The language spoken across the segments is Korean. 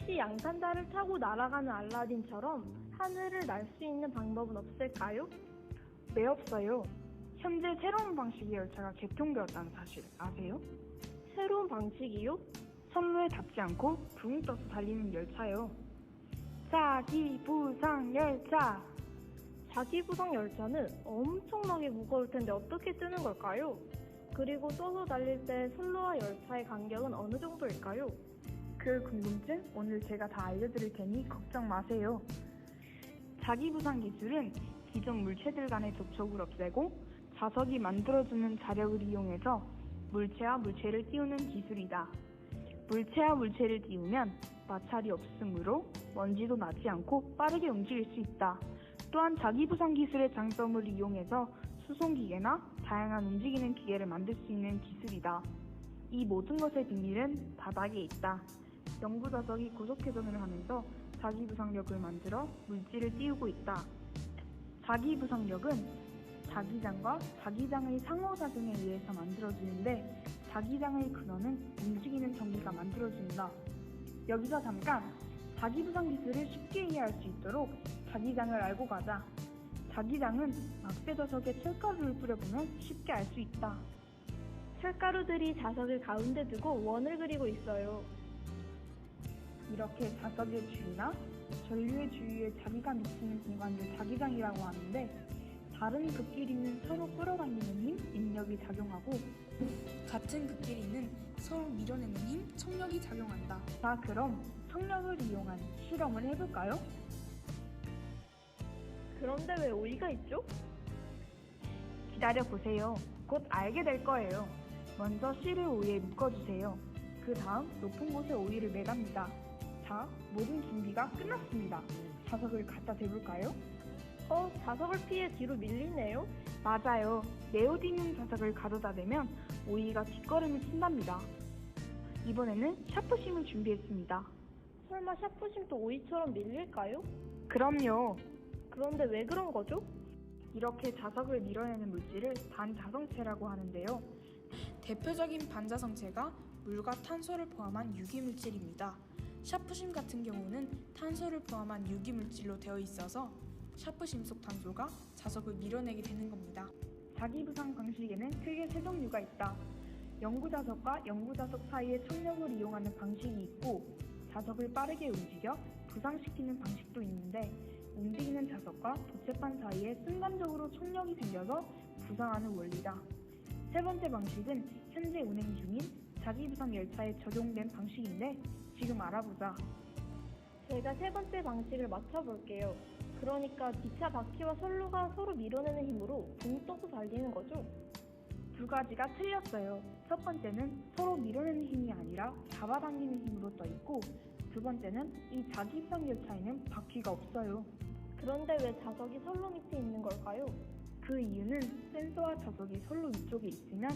혹시 양산자를 타고 날아가는 알라딘처럼 하늘을 날 수 있는 방법은 없을까요? 네, 없어요. 현재 새로운 방식의 열차가 개통되었다는 사실 아세요? 새로운 방식이요? 선로에 닿지 않고 붕 떠서 달리는 열차요. 자기 부상 열차! 자기 구성 열차는 엄청나게 무거울 텐데 어떻게 뜨는 걸까요? 그리고 떠서 달릴 때 선로와 열차의 간격은 어느 정도일까요? 그 궁금증 오늘 제가 다 알려드릴 테니 걱정 마세요. 자기 부상 기술은 기존 물체들 간의 접촉을 없애고 자석이 만들어주는 자력을 이용해서 물체와 물체를 띄우는 기술이다. 물체와 물체를 띄우면 마찰이 없으므로 먼지도 나지 않고 빠르게 움직일 수 있다. 또한 자기 부상 기술의 장점을 이용해서 수송기계나 다양한 움직이는 기계를 만들 수 있는 기술이다. 이 모든 것의 비밀은 바닥에 있다. 영구 자석이 고속 회전을 하면서 자기 부상력을 만들어 물질을 띄우고 있다. 자기 부상력은 자기장과 자기장의 상호작용에 의해서 만들어지는데 자기장의 근원은 움직이는 전기가 만들어진다. 여기서 잠깐 자기 부상 기술을 쉽게 이해할 수 있도록 자기장을 알고 가자. 자기장은 막대 자석에 철가루를 뿌려보면 쉽게 알 수 있다. 철가루들이 자석을 가운데 두고 원을 그리고 있어요. 이렇게 자석의 주위나 전류의 주위에 자기가 미치는 공간을 자기장이라고 하는데 다른 극끼리는 서로 끌어당기는 힘, 인력이 작용하고 같은 극끼리는 서로 밀어내는 힘, 청력이 작용한다. 자, 그럼 청력을 이용한 실험을 해볼까요? 그런데 왜 오이가 있죠? 기다려 보세요. 곧 알게 될 거예요. 먼저 씨를 오이에 묶어주세요. 그 다음 높은 곳에 오이를 매갑니다. 자, 모든 준비가 끝났습니다. 자석을 갖다 대볼까요? 어, 자석을 피해 뒤로 밀리네요. 맞아요. 네오디뮴 자석을 가져다 대면 오이가 뒷걸음을 친답니다. 이번에는 샤프심을 준비했습니다. 설마 샤프심도 오이처럼 밀릴까요? 그럼요. 그런데 왜 그런 거죠? 이렇게 자석을 밀어내는 물질을 반자성체라고 하는데요. 대표적인 반자성체가 물과 탄소를 포함한 유기물질입니다. 샤프심 같은 경우는 탄소를 포함한 유기물질로 되어 있어서 샤프심 속 탄소가 자석을 밀어내게 되는 겁니다. 자기부상 방식에는 크게 세 종류가 있다. 영구자석과 영구자석 사이의 청력을 이용하는 방식이 있고 자석을 빠르게 움직여 부상시키는 방식도 있는데 움직이는 자석과 도체판 사이에 순간적으로 청력이 생겨서 부상하는 원리다. 세 번째 방식은 현재 운행 중인 자기부상 열차에 적용된 방식인데 지금 알아보자. 제가 세 번째 방식을 맞춰볼게요. 그러니까 기차 바퀴와 선로가 서로 밀어내는 힘으로 붕 떠서 달리는 거죠? 두 가지가 틀렸어요. 첫 번째는 서로 밀어내는 힘이 아니라 잡아당기는 힘으로 떠 있고 두 번째는 이 자기부상 열차에는 바퀴가 없어요. 그런데 왜 자석이 선로 밑에 있는 걸까요? 그 이유는 센서와 자석이 선로 위쪽에 있으면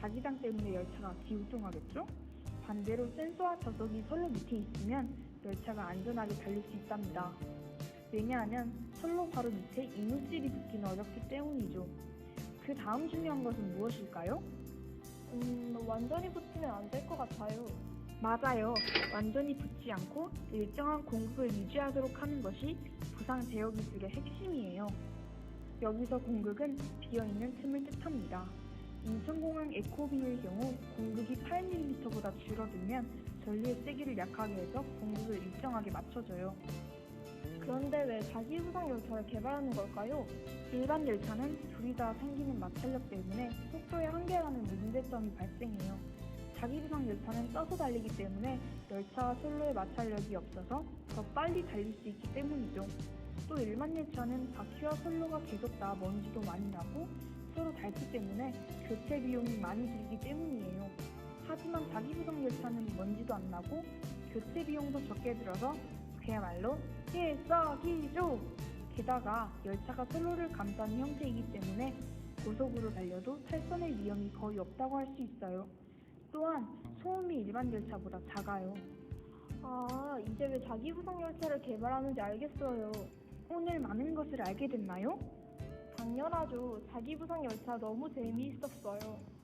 자기장 때문에 열차가 기우뚱하겠죠? 반대로 센서와 자석이 선로 밑에 있으면 열차가 안전하게 달릴 수 있답니다. 왜냐하면 선로 바로 밑에 이물질이 붙기는 어렵기 때문이죠. 그 다음 중요한 것은 무엇일까요? 음, 완전히 붙이면 안 될 것 같아요. 맞아요. 완전히 붙지 않고 일정한 공급을 유지하도록 하는 것이 부상 제어 기술의 핵심이에요. 여기서 공극은 비어있는 틈을 뜻합니다. 인천공항 에코빙의 경우 공극이 8mm보다 줄어들면 전류의 세기를 약하게 해서 공극을 일정하게 맞춰줘요. 그런데 왜 자기부상 열차를 개발하는 걸까요? 일반 열차는 둘이 다 생기는 마찰력 때문에 속도의 한계라는 문제점이 발생해요. 자기 부상 열차는 떠서 달리기 때문에 열차와 선로의 마찰력이 없어서 더 빨리 달릴 수 있기 때문이죠. 또 일반 열차는 바퀴와 선로가 계속 나 먼지도 많이 나고 서로 닳기 때문에 교체 비용이 많이 들기 때문이에요. 하지만 자기부상 열차는 먼지도 안 나고 교체 비용도 적게 들어서 그야말로 일석이조! 게다가 열차가 선로를 감싸는 형태이기 때문에 고속으로 달려도 탈선의 위험이 거의 없다고 할 수 있어요. 또한 소음이 일반 열차보다 작아요. 아, 이제 왜 자기부상 열차를 개발하는지 알겠어요. 오늘 많은 것을 알게 됐나요? 당연하죠. 자기 부상 열차 너무 재미있었어요.